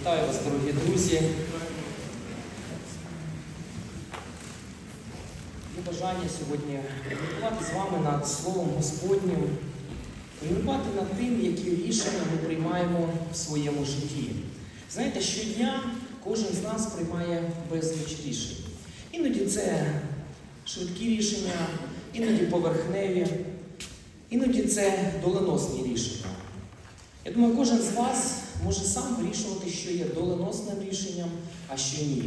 Вітаю вас, дорогі друзі. Є бажання сьогодні поміркувати з вами над Словом Господнім, поміркувати над тим, які рішення ми приймаємо в своєму житті. Знаєте, щодня кожен з нас приймає безліч рішень. Іноді це швидкі рішення, іноді поверхневі, іноді це доленосні рішення. Я думаю, кожен з вас може сам вирішувати, що є доленосним рішенням, а що ні.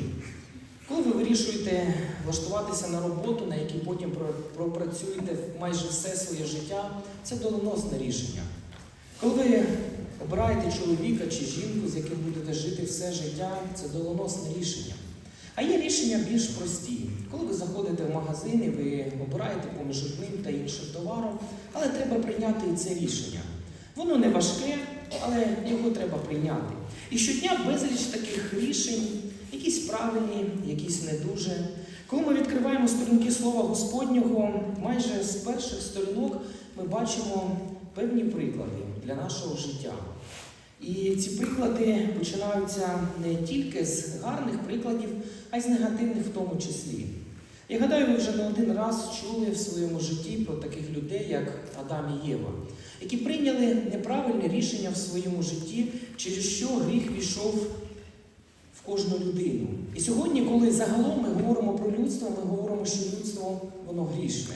Коли ви вирішуєте влаштуватися на роботу, на якій потім пропрацюєте майже все своє життя, це доленосне рішення. Коли ви обираєте чоловіка чи жінку, з яким будете жити все життя, це доленосне рішення. А є рішення більш прості. Коли ви заходите в магазин і ви обираєте поміж одним та іншим товаром, але треба прийняти і це рішення. Воно не важке, але його треба прийняти. І щодня безліч таких рішень, якісь правильні, якісь не дуже. Коли ми відкриваємо сторінки Слова Господнього, майже з перших сторінок ми бачимо певні приклади для нашого життя. І ці приклади починаються не тільки з гарних прикладів, а й з негативних в тому числі. Я гадаю, ви вже не один раз чули в своєму житті про таких людей, як Адам і Єва, які прийняли неправильне рішення в своєму житті, через що гріх війшов в кожну людину. І сьогодні, коли загалом ми говоримо про людство, ми говоримо, що людство воно грішне.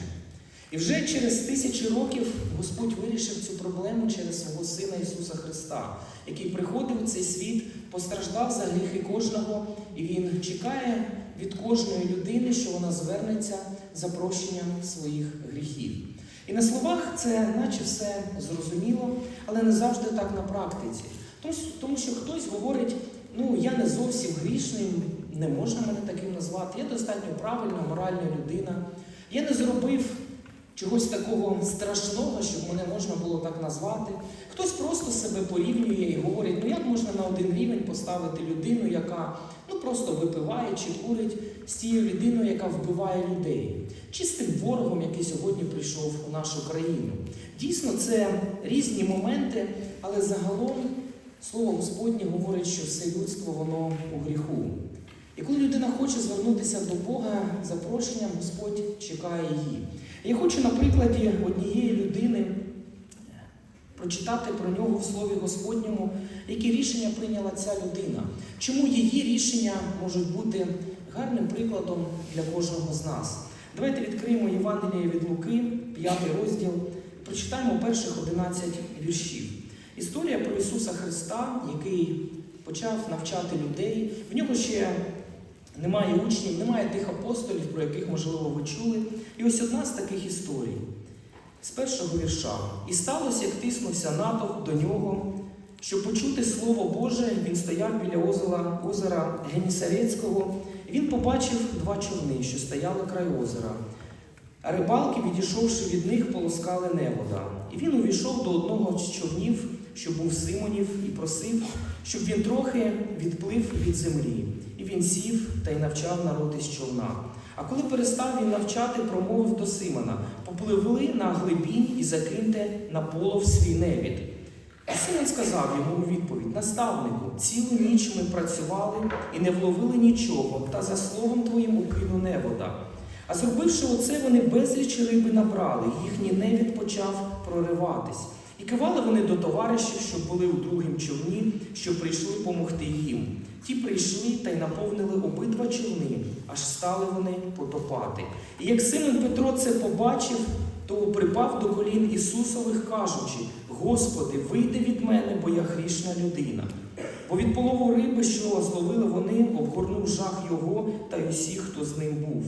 І вже через тисячі років Господь вирішив цю проблему через свого Сина Ісуса Христа, який приходив у цей світ, постраждав за гріхи кожного, і Він чекає від кожної людини, що вона звернеться за прощенням своїх гріхів. І на словах це наче все зрозуміло, але не завжди так на практиці. Тому, що хтось говорить, ну я не зовсім грішний, не можна мене таким назвати, я достатньо правильна, моральна людина. Я не зробив чогось такого страшного, щоб мене можна було так назвати. Хтось просто себе порівнює і говорить, ну як можна на один рівень поставити людину, яка ну просто випиває чи курить з тією людиною, яка вбиває людей, чи з тим ворогом, який сьогодні прийшов у нашу країну. Дійсно, це різні моменти, але загалом слово Господнє говорить, що все людство воно у гріху. І коли людина хоче звернутися до Бога за прощенням, Господь чекає її. Я хочу на прикладі однієї людини прочитати про нього в Слові Господньому, які рішення прийняла ця людина. Чому її рішення можуть бути гарним прикладом для кожного з нас. Давайте відкриємо Євангеліє від Луки, 5 розділ, прочитаємо перших 11 віршів. Історія про Ісуса Христа, який почав навчати людей. В нього ще немає учнів, немає тих апостолів, про яких, можливо, ви чули. І ось одна з таких історій. З першого вірша. І сталося, як тиснувся натовп до нього, щоб почути Слово Боже, він стояв біля озера, озера Генісарецького, він побачив два човни, що стояли край озера. Рибалки, відійшовши від них, полоскали невода. І він увійшов до одного з човнів, що був Симонів, і просив, щоб він трохи відплив від землі. І він сів та й навчав народ із човна. А коли перестав він навчати, промовив до Симона: попливли на глибінь і закиньте на полов свій невід. І Симон сказав йому у відповідь: Наставнику, цілу ніч ми працювали і не вловили нічого, та за словом твоїм укину невода. А зробивши оце, вони безліч риби набрали, їхній невід почав прориватись. І кивали вони до товаришів, що були у другім човні, що прийшли помогти їм. Ті прийшли та й наповнили обидва човни, аж стали вони потопати. І як Симон Петро це побачив, то припав до колін Ісусових, кажучи: Господи, вийди від мене, бо я грішна людина. Бо від полову риби, що зловили вони, обгорнув жах його та й усіх, хто з ним був.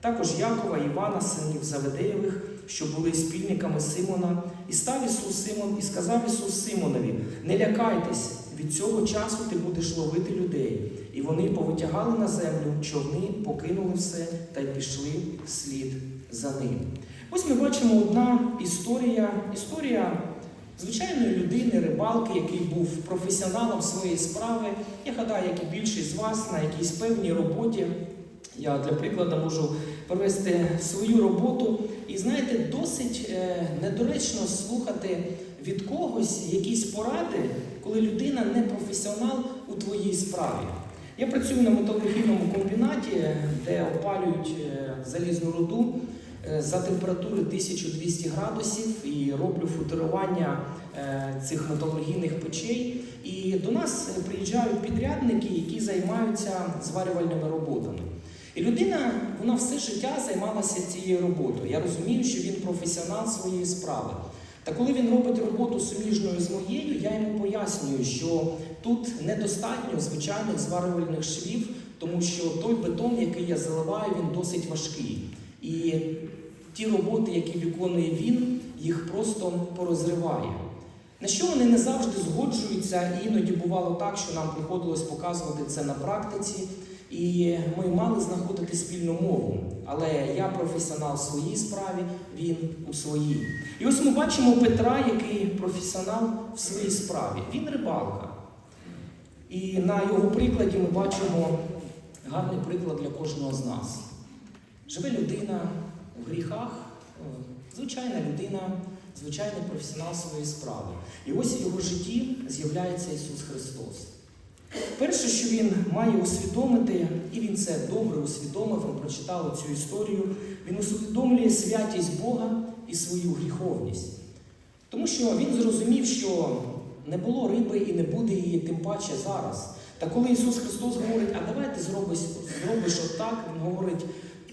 Також Якова, Івана, синів Заведеєвих, що були спільниками Симона, і став Ісус Симон, і сказав Ісус Симонові: Не лякайтесь, від цього часу ти будеш ловити людей. І вони повитягали на землю човни, покинули все та й пішли вслід за ним. Ось ми бачимо одна історія, історія звичайної людини, рибалки, який був професіоналом своєї справи. Я гадаю, як і більшість з вас на якійсь певній роботі. Я для прикладу можу провести свою роботу. І знаєте, досить е, недоречно слухати від когось якісь поради, коли людина не професіонал у твоїй справі. Я працюю на металургійному комбінаті, де опалюють е, залізну руду е, за температури 1200 градусів і роблю футерування е, цих металургійних печей. І до нас е, приїжджають підрядники, які займаються зварювальними роботами. І людина, вона все життя займалася цією роботою. Я розумію, що він професіонал своєї справи. Та коли він робить роботу суміжною з моєю, я йому пояснюю, що тут недостатньо звичайних зварювальних швів, тому що той бетон, який я заливаю, він досить важкий. І ті роботи, які виконує він, їх просто порозриває. На що вони не завжди згоджуються, і іноді бувало так, що нам приходилось показувати це на практиці, і ми мали знаходити спільну мову. Але я професіонал в своїй справі, він у своїй. І ось ми бачимо Петра, який професіонал в своїй справі. Він рибалка. І на його прикладі ми бачимо гарний приклад для кожного з нас. Живе людина у гріхах, звичайна людина, звичайний професіонал своєї справи. І ось в його житті з'являється Ісус Христос. Перше, що він має усвідомити, і він це добре усвідомив, ми прочитали цю історію, він усвідомлює святість Бога і свою гріховність. Тому що він зрозумів, що не було риби і не буде її тим паче зараз. Та коли Ісус Христос говорить, а давай ти зробиш, зробиш отак, Він говорить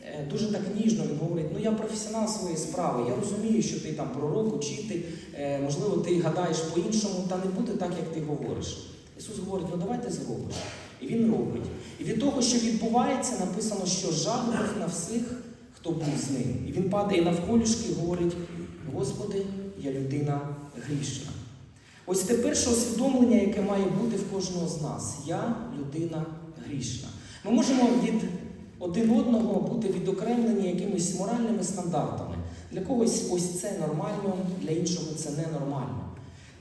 е, дуже так ніжно, Він говорить, ну я професіонал своєї справи, я розумію, що ти там пророк, учитель, е, можливо, ти гадаєш по-іншому, та не буде так, як ти говориш. Ісус говорить, ну давай ти зробиш. І Він робить. І від того, що відбувається, написано, що жах був на всіх, хто був з ним. І він падає навколішки і говорить: Господи, я людина грішна. Ось це перше усвідомлення, яке має бути в кожного з нас. Я людина грішна. Ми можемо від один одного бути відокремлені якимись моральними стандартами. Для когось ось це нормально, для іншого це ненормально.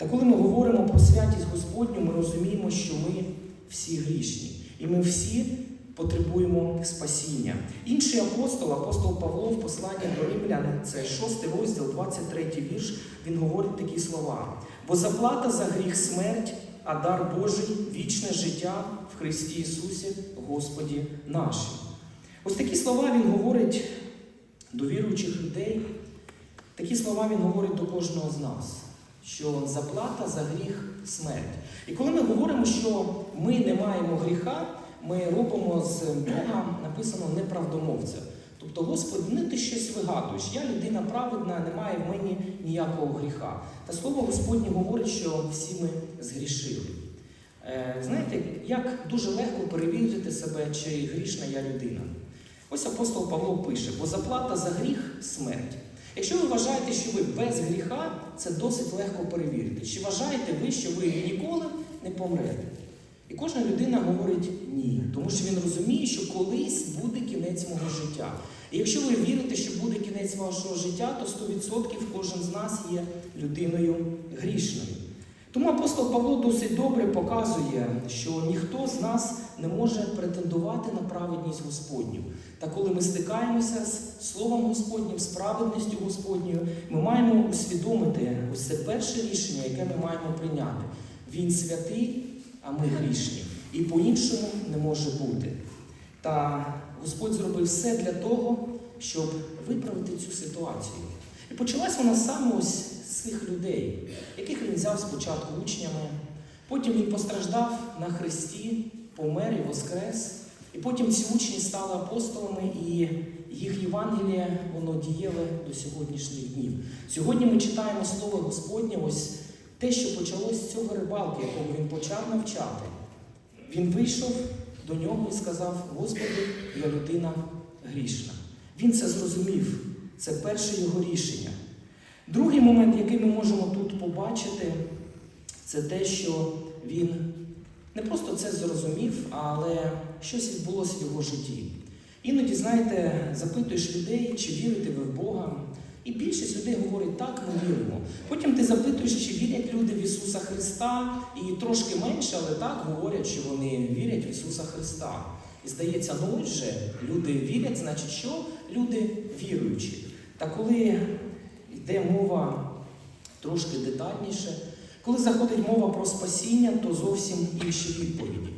Та коли ми говоримо про святість Господню, ми розуміємо, що ми всі грішні. І ми всі потребуємо спасіння. Інший апостол, апостол Павло, в посланні до Римлян, це 6 розділ, 23 вірш, він говорить такі слова. Бо заплата за гріх смерть, а дар Божий вічне життя в Христі Ісусі, Господі нашим. Ось такі слова він говорить до віруючих людей. Такі слова він говорить до кожного з нас, що заплата за гріх смерть. І коли ми говоримо, що ми не маємо гріха, ми робимо з Бога написано неправдомовця. Тобто, Господи, не ти щось вигадуєш. Я людина праведна, немає в мені ніякого гріха. Та слово Господнє говорить, що всі ми згрішили. Е, знаєте, як дуже легко перевірити себе, чи грішна я людина. Ось апостол Павло пише, бо заплата за гріх смерть. Якщо ви вважаєте, що ви без гріха, це досить легко перевірити. Чи вважаєте ви, що ви ніколи не помрете? І кожна людина говорить ні, тому що він розуміє, що колись буде кінець мого життя. І якщо ви вірите, що буде кінець вашого життя, то 100% кожен з нас є людиною грішною. Тому апостол Павло досить добре показує, що ніхто з нас не може претендувати на праведність Господню. Та коли ми стикаємося з Словом Господнім, з Господньою, ми маємо усвідомити ось це перше рішення, яке ми маємо прийняти. Він святий, а ми грішні. І по-іншому не може бути. Та Господь зробив все для того, щоб виправити цю ситуацію. І почалась вона саме ось з цих людей, яких він взяв спочатку учнями, потім він постраждав на хресті, помер і воскрес. І потім ці учні стали апостолами, і їх Євангеліє воно дієве до сьогоднішніх днів. Сьогодні ми читаємо Слово Господнє, ось те, що почалось з цього рибалки, якого він почав навчати. Він вийшов до нього і сказав: Господи, я людина грішна. Він це зрозумів. Це перше його рішення. Другий момент, який ми можемо тут побачити, це те, що він не просто це зрозумів, але щось відбулося в його житті. Іноді, знаєте, запитуєш людей, чи вірите ви в Бога. І більшість людей говорить, так, ми віримо. Потім ти запитуєш, чи вірять люди в Ісуса Христа, і трошки менше, але так говорять, що вони вірять в Ісуса Христа. І здається, ну отже, люди вірять, значить, що люди віруючі. Та коли йде мова трошки детальніше. Коли заходить мова про спасіння, то зовсім інші відповіді.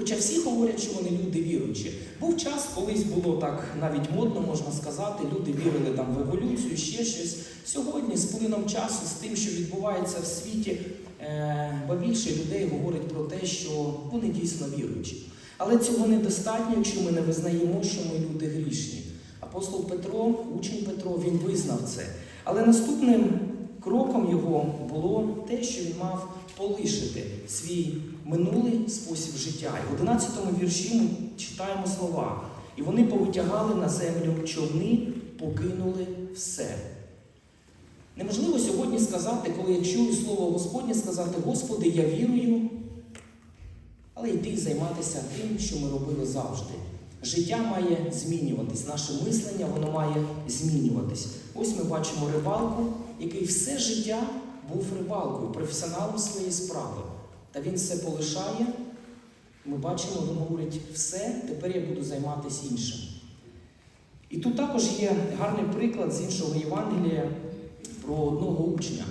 Хоча всі говорять, що вони люди віруючі. Був час, колись було так навіть модно, можна сказати, люди вірили там в еволюцію, ще щось. Сьогодні, з плином часу, з тим, що відбувається в світі, е, ба більше людей говорить про те, що вони дійсно віруючі. Але цього недостатньо, якщо ми не визнаємо, що ми люди грішні. Апостол Петро, учень Петро, він визнав це. Але наступним кроком його було те, що він мав полишити свій минулий спосіб життя. І в 11 вірші ми читаємо слова. І вони повитягали на землю човни, покинули все. Неможливо сьогодні сказати, коли я чую слово Господнє, сказати, Господи, я вірую, але йти займатися тим, що ми робили завжди. Життя має змінюватись, наше мислення воно має змінюватись. Ось ми бачимо рибалку, який все життя був рибалкою, професіоналом своєї справи. Та він все полишає. Ми бачимо, він говорить, все, тепер я буду займатися іншим. І тут також є гарний приклад з іншого Євангелія про одного учня,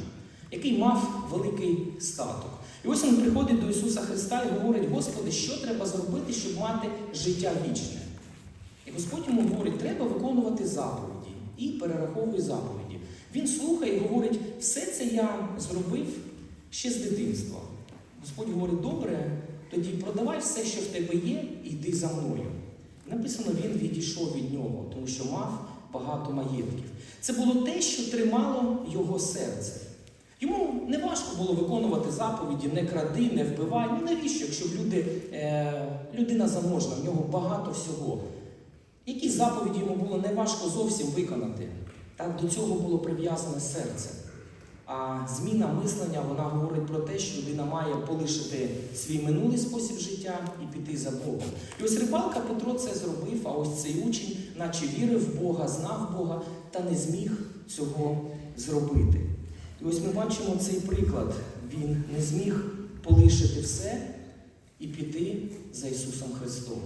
який мав великий статок. І ось він приходить до Ісуса Христа і говорить, Господи, що треба зробити, щоб мати життя вічне? І Господь йому говорить, треба виконувати заповіді і перераховує заповіді. Він слухає і говорить, все це я зробив ще з дитинства. Господь говорить, добре, тоді продавай все, що в тебе є, і йди за мною. Написано, він відійшов від нього, тому що мав багато маєтків. Це було те, що тримало його серце. Йому не важко було виконувати заповіді, не кради, не вбивай. Ну навіщо, якщо люди, е, людина заможна, в нього багато всього. Які заповіді йому було не важко зовсім виконати? Так до цього було прив'язане серце. А зміна мислення вона говорить про те, що людина має полишити свій минулий спосіб життя і піти за Богом. І ось рибалка Петро це зробив, а ось цей учень, наче вірив в Бога, знав Бога та не зміг цього зробити. І ось ми бачимо цей приклад. Він не зміг полишити все і піти за Ісусом Христом.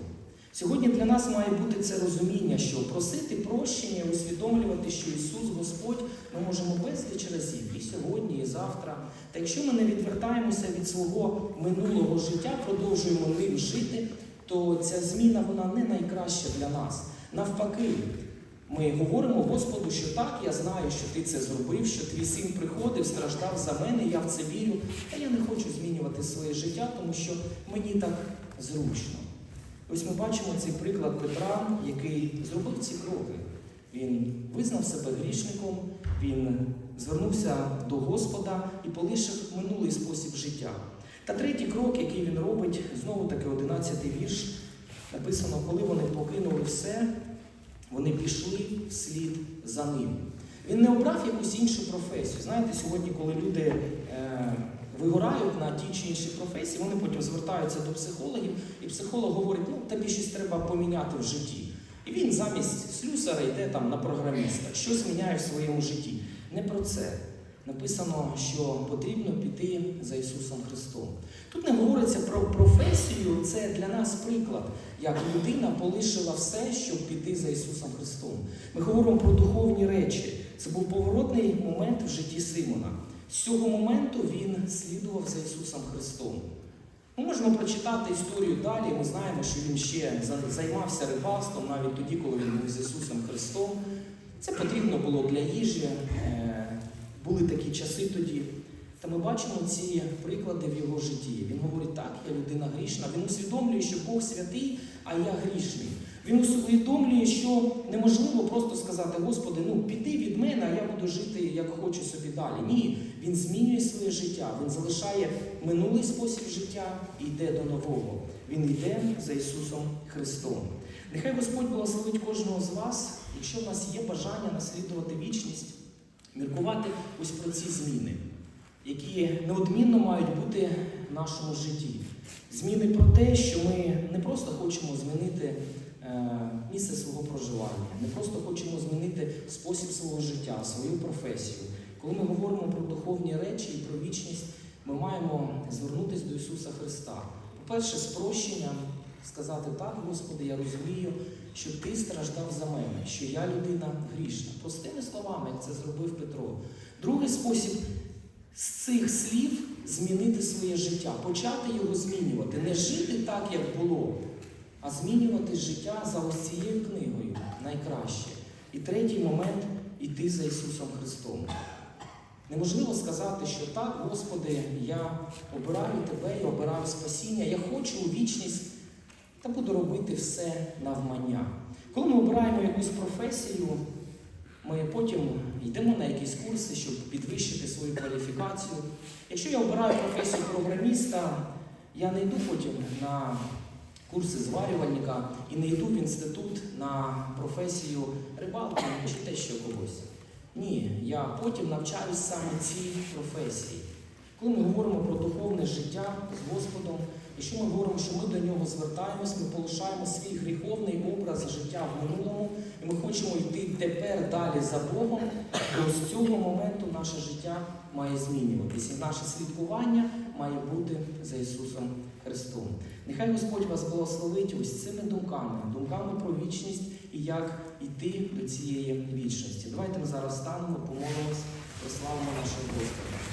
Сьогодні для нас має бути це розуміння, що просити прощення, усвідомлювати, що Ісус Господь ми можемо безліч разів і сьогодні, і завтра. Та якщо ми не відвертаємося від свого минулого життя, продовжуємо ним жити, то ця зміна вона не найкраща для нас. Навпаки, ми говоримо Господу, що так, я знаю, що ти це зробив, що твій син приходив, страждав за мене, я в це вірю, та я не хочу змінювати своє життя, тому що мені так зручно. Ось ми бачимо цей приклад Петра, який зробив ці кроки. Він визнав себе грішником, він звернувся до Господа і полишив минулий спосіб життя. Та третій крок, який він робить, знову таки 11-й вірш, написано, коли вони покинули все, вони пішли вслід за ним. Він не обрав якусь іншу професію. Знаєте, сьогодні, коли люди е, вигорають на ті чи інші професії, вони потім звертаються до психологів, і психолог говорить, ну тобі щось треба поміняти в житті. І він замість слюсара йде там на програміста, щось міняє в своєму житті. Не про це. Написано, що потрібно піти за Ісусом Христом. Тут не говориться про професію, це для нас приклад, як людина полишила все, щоб піти за Ісусом Христом. Ми говоримо про духовні речі. Це був поворотний момент в житті Симона. З цього моменту він слідував за Ісусом Христом. Ми можемо прочитати історію далі. Ми знаємо, що він ще займався рибалством навіть тоді, коли він був з Ісусом Христом. Це потрібно було для їжі. Е, Були такі часи тоді. Та ми бачимо ці приклади в його житті. Він говорить, так, я людина грішна. Він усвідомлює, що Бог святий, а я грішний. Він усвідомлює, що неможливо просто сказати, Господи, ну піди від мене, а я буду жити, як хочу собі далі. Ні, він змінює своє життя, він залишає минулий спосіб життя і йде до нового. Він йде за Ісусом Христом. Нехай Господь благословить кожного з вас, якщо в нас є бажання наслідувати вічність, міркувати ось про ці зміни, які неодмінно мають бути в нашому житті. Зміни про те, що ми не просто хочемо змінити місце свого проживання, не просто хочемо змінити спосіб свого життя, свою професію. Коли ми говоримо про духовні речі і про вічність, ми маємо звернутися до Ісуса Христа. По-перше, з прощенням сказати так, Господи, я розумію, що Ти страждав за мене, що я людина грішна. Простими словами, як це зробив Петро. Другий спосіб з цих слів змінити своє життя, почати його змінювати, не жити так, як було, а змінювати життя за ось цією книгою найкраще. І третій момент іти за Ісусом Христом. Неможливо сказати, що так, Господи, я обираю Тебе, я обираю спасіння, я хочу у вічність та буду робити все навмання. Коли ми обираємо якусь професію, ми потім йдемо на якісь курси, щоб підвищити свою кваліфікацію. Якщо я обираю професію програміста, я не йду потім на курси зварювальника і не йду в інститут на професію рибалки чи те що когось. Ні, я потім навчаюсь саме цій професії. Коли ми говоримо про духовне життя з Господом, якщо ми говоримо, що ми до нього звертаємось, ми полишаємо свій гріховний образ життя в минулому, і ми хочемо йти тепер далі за Богом, то з цього моменту наше життя має змінюватися. І наше слідкування має бути за Ісусом Христом. Нехай Господь вас благословить ось цими думками, думками про вічність і як йти до цієї вічності. Давайте ми зараз станемо, помолимось, прославимо нашого Господа.